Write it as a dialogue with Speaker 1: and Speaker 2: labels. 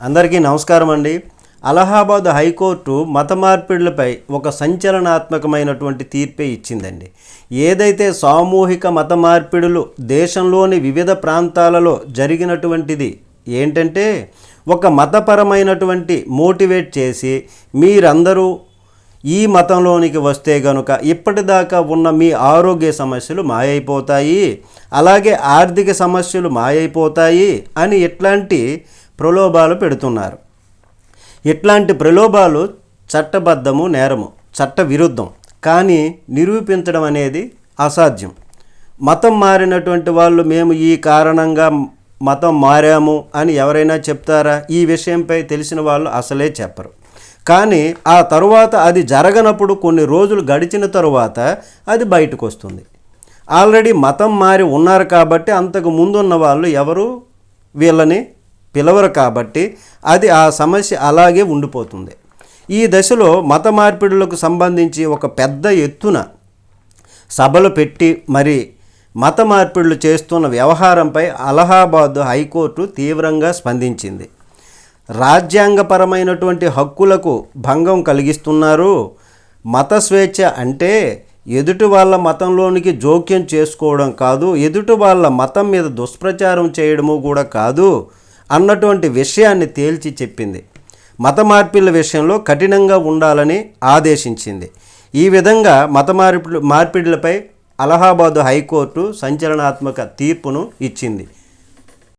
Speaker 1: అందరికీ నమస్కారం అండి అలహాబాద్ హైకోర్టు మత మార్పిడులపై ఒక సంచలనాత్మకమైనటువంటి తీర్పే ఇచ్చిందండి. ఏదైతే సామూహిక మత మార్పిడులు దేశంలోని వివిధ ప్రాంతాలలో జరిగినటువంటిది ఏంటంటే ఒక మతపరమైనటువంటి మోటివేట్ చేసి మీరందరూ ఈ మతంలోనికి వస్తే గనుక ఇప్పటిదాకా ఉన్న మీ ఆరోగ్య సమస్యలు మాయైపోతాయి అలాగే ఆర్థిక సమస్యలు మాయైపోతాయి అని ఇట్లాంటి ప్రలోభాలు పెడుతున్నారు. ఇట్లాంటి ప్రలోభాలు చట్టబద్ధము నేరము చట్ట విరుద్ధం కానీ నిరూపించడం అనేది అసాధ్యం. మతం మారినటువంటి వాళ్ళు మేము ఈ కారణంగా మతం మారాము అని ఎవరైనా చెప్తారా? ఈ విషయంపై తెలిసిన వాళ్ళు అసలే చెప్పరు. కానీ ఆ తరువాత అది జరగనప్పుడు కొన్ని రోజులు గడిచిన తరువాత అది బయటకు వస్తుంది ఆల్రెడీ మతం మారి ఉన్నారు కాబట్టి అంతకు ముందున్న వాళ్ళు ఎవరు? వీళ్ళని పిలవరు కాబట్టి అది ఆ సమస్య అలాగే ఉండిపోతుంది. ఈ దశలో మత మార్పిడులకు సంబంధించి ఒక పెద్ద ఎత్తున సభలు పెట్టి మరి మత మార్పిడులు చేస్తున్న వ్యవహారంపై అలహాబాద్ హైకోర్టు తీవ్రంగా స్పందించింది. రాజ్యాంగపరమైనటువంటి హక్కులకు భంగం కలిగిస్తున్నారు. మత స్వేచ్ఛ అంటే ఎదుటి వాళ్ళ మతంలోనికి జోక్యం చేసుకోవడం కాదు ఎదుటి వాళ్ళ మతం మీద దుష్ప్రచారం చేయడము కూడా కాదు. అన్నటువంటి విషయాన్ని తేల్చి చెప్పింది. మత మార్పిళ్ళ విషయంలో కఠినంగా ఉండాలని ఆదేశించింది. ఈ విధంగా మత మార్పిడి మార్పిడులపై అలహాబాదు హైకోర్టు సంచలనాత్మక తీర్పును ఇచ్చింది.